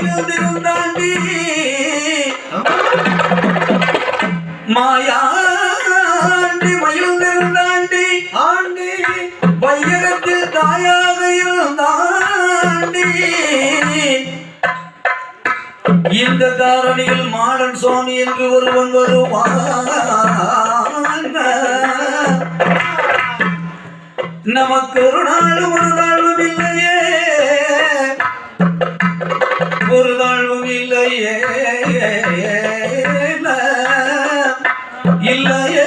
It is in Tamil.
மகிழ்ந்திருந்தாண்டி மாயாண்டி மகிழ்ந்திருந்தாண்டி ஆண்டி வையகத்தில் தாயாக இருந்தாண்டி இந்த தாரணியில் மாடன் சுவாமி என்று ஒருவன் வருவான். நமக்கு ஒரு நாள் ஒரு நாள் ஒரு நாளும் இல்லையே. இல்லையே.